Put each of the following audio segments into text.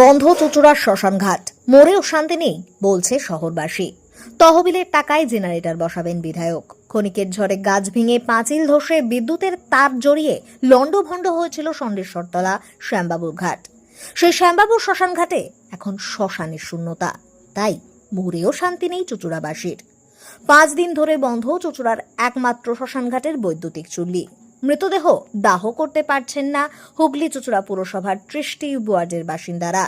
বন্ধ চুচুড়ার শ্মশানঘাট। মরেও শান্তি নেই, বলছে শহরবাসী। তহবিলের টাকায় জেনারেটর বসাবেন বিধায়ক। ক্ষণিকের ঝড়ে গাছ ভেঙে পাঁচিল ধসে বিদ্যুতের তার জড়িয়ে লণ্ডভণ্ড হয়েছিল সন্দেশ্বরতলা শ্যামবাবুর ঘাট। সেই শ্যামবাবুর শ্মশানঘাটে এখন শ্মশানের শূন্যতা। তাই মরেও শান্তি নেই চুচুড়াবাসীর। পাঁচ দিন ধরে বন্ধ চুচুড়ার একমাত্র শ্মশানঘাটের বৈদ্যুতিক চুল্লি। মৃতদেহ দাহ করতে পারছেন না হুগলি চুচুড়া পুরসভার ত্রিশটি ওয়ার্ডের বাসিন্দারা।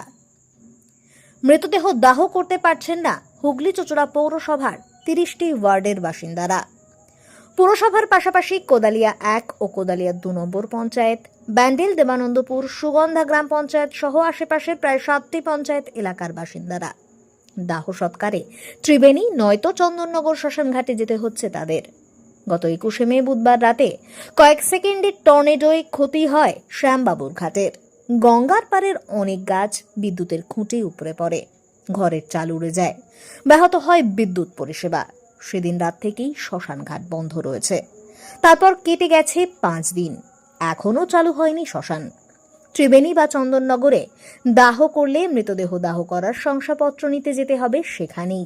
মৃতদেহ দাহ করতে পারছেন না হুগলি চুচুড়া পৌরসভার তিরিশটি ওয়ার্ডের বাসিন্দারা। পুরসভার পাশাপাশি কোদালিয়া এক ও কোদালিয়া দু নম্বর পঞ্চায়েত, ব্যান্ডেল দেবানন্দপুর, সুগন্ধা গ্রাম পঞ্চায়েত সহ আশেপাশের প্রায় সাতটি পঞ্চায়েত এলাকার বাসিন্দারা। দাহ সৎকারে ত্রিবেণী, নয়তো চন্দননগর শ্মশানঘাটে যেতে হচ্ছে তাদের। গত একুশে মে বুধবার রাতে কয়েক সেকেন্ডের টর্নেডোয় ক্ষতি হয় শ্যামবাবুর ঘাটের গঙ্গার পাড়ের অনেক গাছ বিদ্যুতের খুঁটি উপরে পড়ে, ঘরের চাল উড়ে যায়। ব্যাহত হয় বিদ্যুৎ পরিষেবা। সেদিন রাত থেকেই শ্মশান ঘাট বন্ধ রয়েছে। তারপর কেটে গেছে পাঁচ দিন। এখনও চালু হয়নি শ্মশান। ত্রিবেণী বা চন্দননগরে দাহ করলে মৃতদেহ দাহ করার শংসাপত্র নিতে যেতে হবে সেখানেই।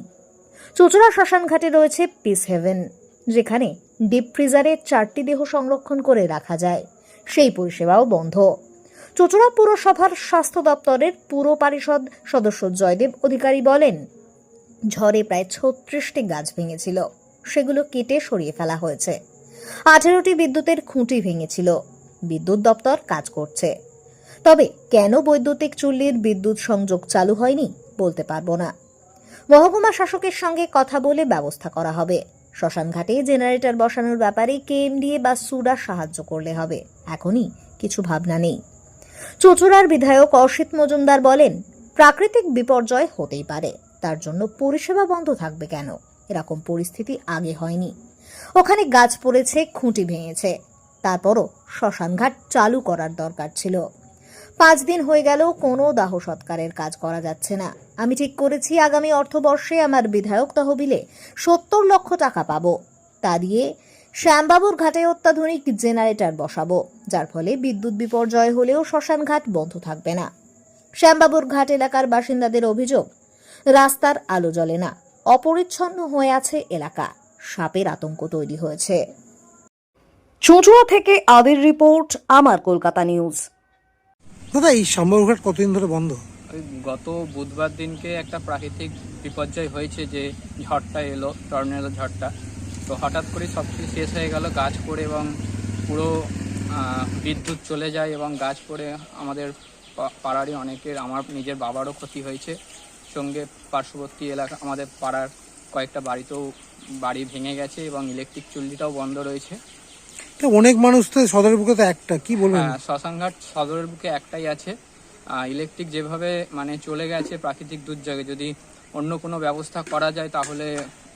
চুচড়া শ্মশান ঘাটে রয়েছে পিস হেভেন যেখানে ডিপ ফ্রিজারে চারটি দেহ সংরক্ষণ করে রাখা যায়। সেই পরিষেবাও বন্ধ। চুচড়া পুরসভার স্বাস্থ্য দপ্তরের পুর পরিষদ সদস্য জয়দেব অধিকারী বলেন, ঝড়ে প্রায় ছত্রিশটি গাছ ভেঙেছিল। সেগুলো কেটে সরিয়ে ফেলা হয়েছে। আঠেরোটি বিদ্যুতের খুঁটি ভেঙেছিল। বিদ্যুৎ দপ্তর কাজ করছে। তবে কেন বৈদ্যুতিক চুল্লির বিদ্যুৎ সংযোগ চালু হয়নি বলতে পারব না। মহকুমা শাসকের সঙ্গে কথা বলে ব্যবস্থা করা হবে। শ্মশানঘাটে জেনারেটর বসানোর ব্যাপারে কেএমডিএ বা সুরা সাহায্য করলে হবে, এখনই কিছু ভাবনা নেই। চুচুড়ার বিধায়ক অসিত মজুমদার বলেন, প্রাকৃতিক বিপর্যয় হতেই পারে, তার জন্য পরিষেবা বন্ধ থাকবে কেন? এরকম পরিস্থিতি আগে হয়নি। ওখানে গাছ পড়েছে, খুঁটি ভেঙেছে, তারপরও শ্মশানঘাট চালু করার দরকার ছিল। পাঁচ দিন হয়ে গেল, কোনো দাহ সৎকারের কাজ করা যাচ্ছে না। আমি ঠিক করেছি, আগামী অর্থবর্ষে আমার বিধায়ক তহবিলে সত্তর লক্ষ টাকা পাবো। তা দিয়ে শ্যামবাবুর ঘাটে অত্যাধুনিক জেনারেটর বসাবো, যার ফলে বিদ্যুৎ বিপর্যয় হলেও শ্মশান ঘাট বন্ধ থাকবে না। শ্যামবাবুর ঘাট এলাকার বাসিন্দাদের অভিযোগ, রাস্তার আলো জ্বলে না, অপরিচ্ছন্ন হয়ে আছে এলাকা। সাপের আতঙ্ক তৈরি হয়েছে। চুঁচুড়া থেকে আদির রিপোর্ট, আমার কলকাতা নিউজ। দাদা, এই সম্ভবঘাট কতদিন ধরে বন্ধ? ওই গত বুধবার দিনকে একটা প্রাকৃতিক বিপর্যয় হয়েছে যে ঝড়টা এলো, টর্নেডো ঝড়টা। তো হঠাৎ করে সব কিছু শেষ হয়ে গেল, গাছ পড়ে এবং পুরো বিদ্যুৎ চলে যায় এবং গাছ পড়ে আমাদের পাড়ারই অনেকের, আমার নিজের বাবারও ক্ষতি হয়েছে। সঙ্গে পার্শ্ববর্তী এলাকা, আমাদের পাড়ার কয়েকটা বাড়িতেও বাড়ি ভেঙে গেছে এবং ইলেকট্রিক চুল্লিটাও বন্ধ রয়েছে। অনেক মানুষ তো সদরের বুকে তো একটা কি বলবেন? হ্যাঁ শ্মশানঘাট সদরের বুকে একটাই আছে। ইলেকট্রিক যেভাবে মানে চলে গেছে প্রাকৃতিক দুর্যোগে যদি অন্য কোনো ব্যবস্থা করা যায় তাহলে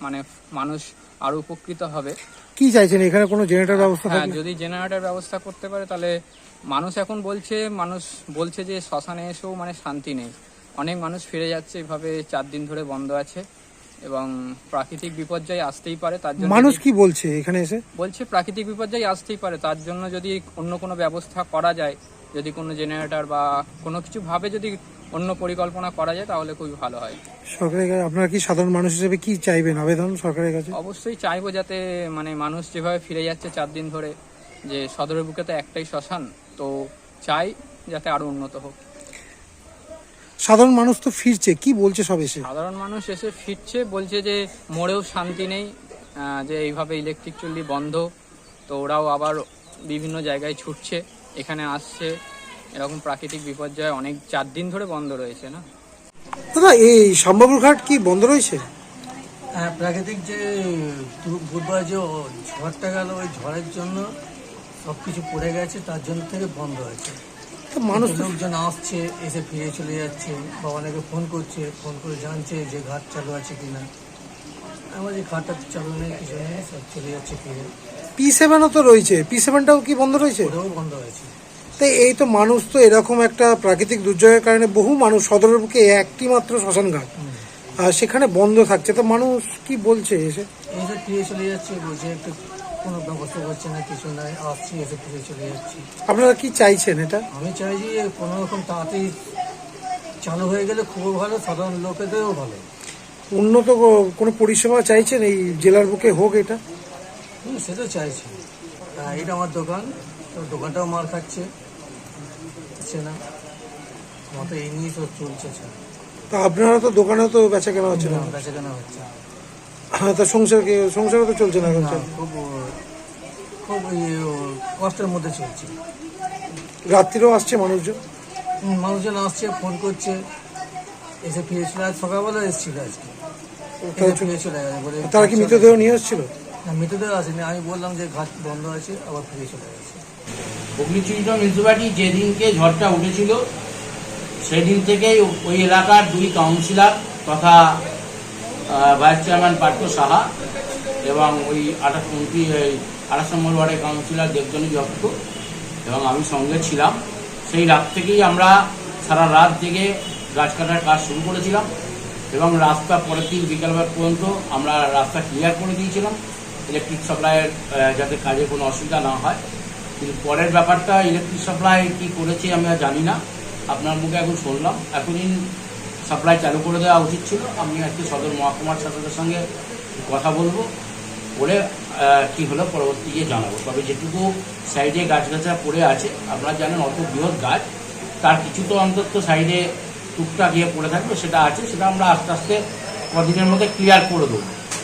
মানে মানুষ আরও উপকৃত হবে। কি চাইছেন? এখানে কোনো জেনারেটর ব্যবস্থা হ্যাঁ যদি জেনারেটর ব্যবস্থা করতে পারে তাহলে মানুষ এখন বলছে মানুষ বলছে যে শ্মশানে এসেও মানে শান্তি নেই। অনেক মানুষ ফিরে যাচ্ছে এভাবে চার দিন ধরে বন্ধ আছে। এবং প্রাকৃতিক বিপর্যয় আসতেই পারে তার জন্য মানুষ কি বলছে এখানে এসে? বলছে প্রাকৃতিক বিপর্যয় আসতেই পারে তার জন্য যদি অন্য কোনো ব্যবস্থা করা যায় যদি কোনো জেনারেটর বা কোনো কিছু ভাবে যদি অন্য পরিকল্পনা করা যায় তাহলে খুবই ভালো হয়। সরকারের কাছে আপনারা কি সাধারণ মানুষ হিসেবে কি চাইবেন আবেদন সরকারের কাছে? অবশ্যই চাইব যাতে মানে মানুষ যেভাবে ফিরে যাচ্ছে চার দিন ধরে যে সদরের বুকে তো একটাই শ্মশান তো চাই যাতে আরও উন্নত হোক। সাধারণ মানুষ তো ফিরছে কি বলছে সব এসে? সাধারণ মানুষ এসে ফিরছে বলছে যে মোড়েও শান্তি নেই যে এইভাবে ইলেকট্রিক চুল্লি বন্ধ তো ওরাও আবার বিভিন্ন জায়গায় ছুটছে এখানে আসছে এরকম প্রাকৃতিক বিপর্যয় অনেক চার দিন ধরে বন্ধ রয়েছে না? দাদা এই সম্ভবর ঘাট কি বন্ধ রয়েছে? হ্যাঁ প্রাকৃতিক যে দু- বুধবার যে ও- ঝড়টা গেল ওই ঝড়ের জন্য সব কিছু পড়ে গেছে তার জন্য থেকে বন্ধ হয়েছে। মানুষ লোকজন আসছে এসে ফিরে চলে যাচ্ছে বা অনেকে ফোন করছে ফোন করে জানছে যে ঘাট চালু আছে কিনা। আমার যে ঘাটটা চালু নেই কিছু নেই সব চলে যাচ্ছে ফিরে। পি সেভেনও তো রয়েছে। পি সেভেনটাও কি বন্ধ রয়েছে? ওটাও বন্ধ হয়েছে তাই এই তো মানুষ তো এরকম একটা প্রাকৃতিক দুর্যোগের কারণে বহু মানুষ সদরের বুকে একটি মাত্র শ্মশান ঘাট আর সেখানে বন্ধ থাকছে। তো মানুষ কি বলছে এসে? চলে যাচ্ছে বলছে একটু কোনো ব্যবস্থা করছে না কিছু নাই আসছি এসে ফিরে চলে যাচ্ছি। আপনারা কি চাইছেন এটা? আমি চাই যে কোনো রকম তাড়াতাড়ি চালু হয়ে গেলে খুবই ভালো সাধারণ লোকেদেরও ভালো। উন্নত কোনো পরিষেবা চাইছেন এই জেলার বুকে হোক এটা? হুম, সে তো চাইছি। আহ, এটা আমার দোকান তো দোকানটাও মার খাচ্ছে হচ্ছে না। আমার তো এই নিয়েই সব চলছে। তা আপনারা তো দোকানেও তো বেচা কেনা হচ্ছে না? বেচা কেনা হচ্ছে তা সংসার কি- সংসারও তো চলছে না এখন না, খুব খুব ইয়ে, ও, কষ্টের মধ্যে চলছে। রাত্রিরেও আসছে মানুষজন? হুম, মানুষজন আসছে ফোন করছে। এসে ফিরে চলে আজ সকালবেলা এসেছিল আজকে। এসে ফিরে চলে গেছে বলে তারা কি মৃতদেহ নিয়ে আসছিল না মৃতদেহ আসেনি। আমি বললাম যে ঘাট বন্ধ আছে আবার ফিরে চলে গেছে। হুগলিচুরিটা মিউনিসিপালিটি যেদিনকে ঝড়টা উঠেছিল সেদিন থেকেই ওই এলাকার দুই কাউন্সিলর তথা ভাইস চেয়ারম্যান পার্থ সাহা এবং ওই আঠাশ এই আঠাশ নম্বর ওয়ার্ডের কাউন্সিলর দেবজনী যক্ত এবং আমি সঙ্গে ছিলাম। সেই রাত থেকেই আমরা সারা রাত জেগে গাছ কাটার কাজ শুরু করেছিলাম এবং রাস্তা পরের দিন বিকালবেলা পর্যন্ত আমরা রাস্তা ক্লিয়ার করে দিয়েছিলাম। ইলেকট্রিক সাপ্লাইয়ের যাতে কাজে কোনো অসুবিধা না হয়। কিন্তু পরের ব্যাপারটা ইলেকট্রিক সাপ্লাই কি করেছে আমি জানি না। আপনার মুখে এখন শুনলাম। এখনই সাপ্লাই চালু করে দেওয়া উচিত ছিল। আমি আজকে সদর মহকুমার শাসকের সঙ্গে কথা বলব, বলে কি হলো পরবর্তী গিয়ে জানাব। তবে যেটুকু সাইডে গাছগাছা পড়ে আছে, আপনারা জানেন অত বৃহৎ গাছ, তার কিছু তো অন্তত সাইডে টুকটাক গিয়ে পড়ে থাকবে, সেটা আছে, সেটা আমরা আস্তে আস্তে কদিনের মধ্যে ক্লিয়ার করে দেবো।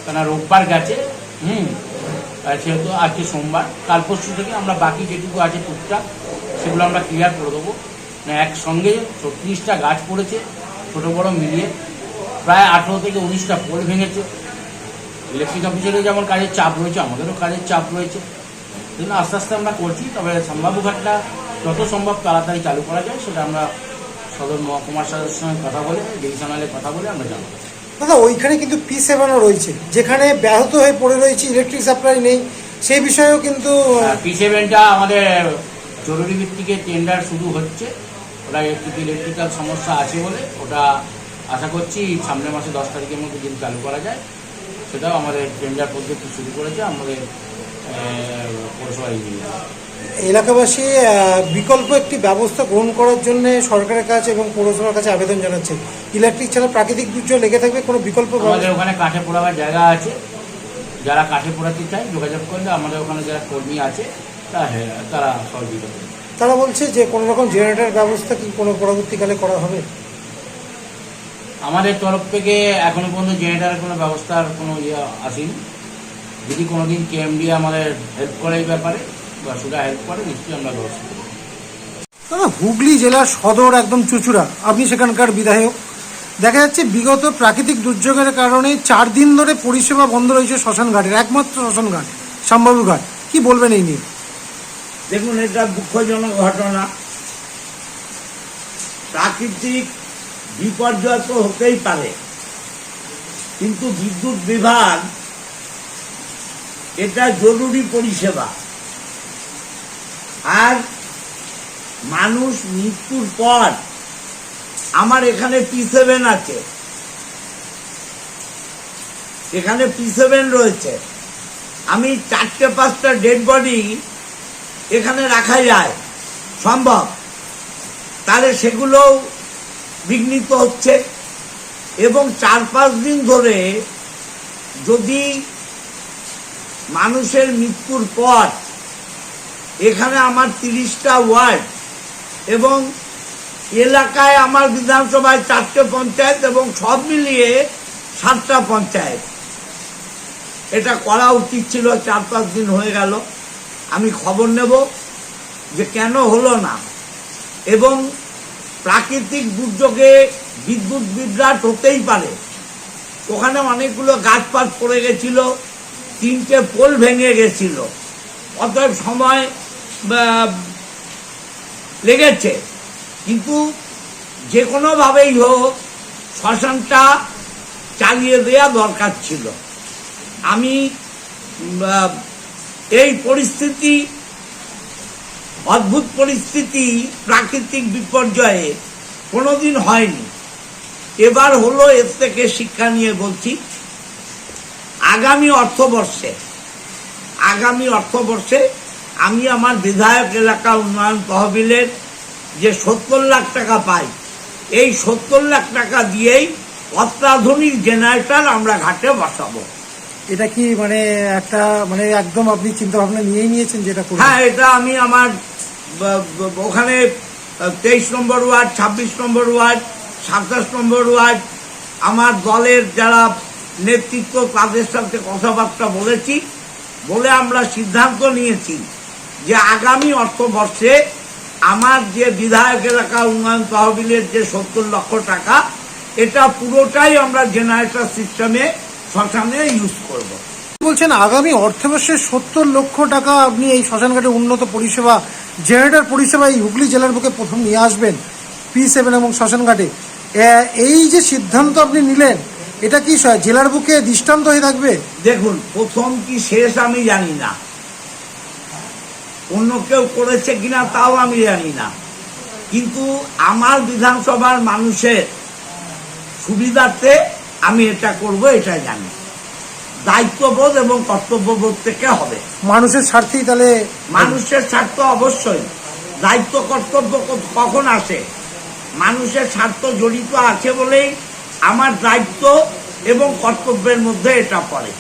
কেন রোববার গেছে, হুম সেহেতু আজকে সোমবার, কাল পরশু থেকে আমরা বাকি যেটুকু আছে টুকটাক, সেগুলো আমরা ক্লিয়ার করে দেবো। মানে একসঙ্গে ছত্রিশটা গাছ পড়েছে ছোটো বড় মিলিয়ে প্রায় আঠেরো থেকে উনিশটা পোল ভেঙেছে। ইলেকট্রিক অফিসারের যেমন কাজের চাপ রয়েছে আমাদেরও কাজের চাপ রয়েছে। সেজন্য আস্তে আস্তে আমরা করছি তবে সম্ভাব্য ঘাটটা যত সম্ভব তাড়াতাড়ি চালু করা যায় সেটা আমরা সদর মহকুমার সাহেবের সঙ্গে কথা বলে ডিভিশনালে কথা বলে আমরা জানাব। দাদা ওইখানে কিন্তু পি সেভেনও রয়েছে যেখানে ব্যাহত হয়ে পড়ে রয়েছে ইলেকট্রিক সাপ্লাই নেই সেই বিষয়েও কিন্তু পি সেভেনটা আমাদের জরুরি ভিত্তিকে টেন্ডার শুরু হচ্ছে। ওটা একটু ইলেকট্রিক্যাল সমস্যা আছে বলে ওটা আশা করছি সামনের মাসে দশ তারিখের মধ্যে যদি চালু করা যায়। সেটাও আমাদের টেন্ডার পদ্ধতি শুরু করেছে আমাদের পৌরসভা ইঞ্জিনিয়ার এলাকাবাসী বিকল্প একটি ব্যবস্থা গ্রহণ করার জন্য সরকারের কাছে এবং পৌরসভার কাছে আবেদন জানাচ্ছে। ইলেকট্রিক ছাড়া প্রাকৃতিক দুর্যোগ লেগে থাকবে কোনো বিকল্প আমাদের ওখানে কাঠে পোড়াবার জায়গা আছে। যারা কাঠে পোড়াতে চায় যোগাযোগ করলে আমাদের ওখানে যারা কর্মী আছে তারা সহযোগিতা করবে। তারা বলছে যে কোনো রকম জেনারেটর ব্যবস্থা কি কোনো পরবর্তীকালে করা হবে? আমাদের তরফ থেকে এখনও পর্যন্ত জেনারেটারের কোনো ব্যবস্থার কোনো ইয়ে আসেনি। যদি কোনোদিন কেএমডি আমাদের হেল্প করে এই ব্যাপারে বা সুরা হেল্প করে নিশ্চয়ই আমরা ব্যবস্থা করব। দাদা হুগলি জেলার সদর একদম চুচুড়া। আপনি সেখানকার বিধায়ক। দেখা যাচ্ছে বিগত প্রাকৃতিক দুর্যোগের কারণে চার দিন ধরে পরিষেবা বন্ধ রয়েছে শ্মশান ঘাটের একমাত্র শ্মশান ঘাট শ্যামবাবু ঘাট কি বলবেন এই নিয়ে? দেখুন, এটা দুঃখজনক ঘটনা। প্রাকৃতিক বিপর্যয় তো হতেই পারে, কিন্তু বিদ্যুৎ বিভাগ এটা জরুরি পরিষেবা। আর মানুষ মৃত্যুর পর আমার এখানে পি সেভেন আছে। এখানে পি সেভেন রয়েছে। আমি চারটে পাঁচটা ডেড বডি এখানে রাখা যায়। সম্ভব। তাহলে সেগুলোও বিঘ্নিত হচ্ছে। এবং চার পাঁচ দিন ধরে যদি মানুষের মৃত্যুর পর এখানে আমার তিরিশটা ওয়ার্ড এবং এলাকায় আমার বিধানসভায় চারটে পঞ্চায়েত এবং সব মিলিয়ে সাতটা পঞ্চায়েত। এটা করা উচিত ছিল চার পাঁচ দিন হয়ে গেল। আমি খবর নেব যে কেন হলো না। এবং প্রাকৃতিক দুর্যোগে বিদ্যুৎ বিভ্রাট হতেই পারে। ওখানে অনেকগুলো গাছপাত পড়ে গেছিল, তিনটে পোল ভেঙে গেছিল। অতএব সময় লেগেছে। কিন্তু যে কোনোভাবেই হোক, শ্মশানটা চালিয়ে দেওয়া দরকার ছিল। আমি এই পরিস্থিতি, অদ্ভুত পরিস্থিতি, প্রাকৃতিক বিপর্যয়ে কোনোদিন হয়নি। এবার হলো এর থেকে শিক্ষা নিয়ে বলছি, আগামী অর্থবর্ষে আগামী অর্থবর্ষে আমি আমার বিধায়ক এলাকা উন্নয়ন তহবিলের যে সত্তর লাখ টাকা পাই, এই সত্তর লাখ টাকা দিয়েই অত্যাধুনিক জেনারেটর আমরা ঘাটে বসাবো। এটা কি মানে একটা মানে একদম আপনি চিন্তা ভাবনা নিয়েই নিয়েছেন যেটা হ্যাঁ এটা আমি আমার ওখানে তেইশ নম্বর ওয়ার্ড, ছাব্বিশ নম্বর ওয়ার্ড, সাতাশ নম্বর ওয়ার্ড, আমার দলের যারা নেতৃত্ব, তাদের সাথে কথাবার্তা বলেছি, বলে আমরা সিদ্ধান্ত নিয়েছি যে আগামী অর্থবর্ষে আমার যে বিধায়ক এলাকা, উন্নয়ন তহবিলের যে সত্তর লক্ষ টাকা, এটা পুরোটাই আমরা জেনারেটর সিস্টেমে শ্মশানে ইউজ করব। বলছেন আগামী অর্থবর্ষে সত্তর লক্ষ টাকা আপনি এই শ্মশানঘাটে উন্নত পরিষেবা জেনারেটর পরিষেবা এই হুগলি জেলার বুকে প্রথম নিয়ে আসবেন পি সেভেন এবং শ্মশানঘাটে। এই যে সিদ্ধান্ত আপনি নিলেন এটা কি জেলার বুকে দৃষ্টান্ত হয়ে থাকবে? দেখুন প্রথম কি শেষ আমি জানি না। অন্য কেউ করেছে কিনা তাও আমি জানি না। কিন্তু আমার বিধানসভার মানুষের সুবিধার্থে আমি এটা করব এটা জানি। দায়িত্ববোধ এবং কর্তব্যবোধ থেকে হবে। মানুষের স্বার্থেই তাহলে মানুষের স্বার্থ অবশ্যই। দায়িত্ব কর্তব্য কখন আসে? মানুষের স্বার্থ জড়িত আছে বলেই আমার দায়িত্ব এবং কর্তব্যের মধ্যে এটা পড়ে।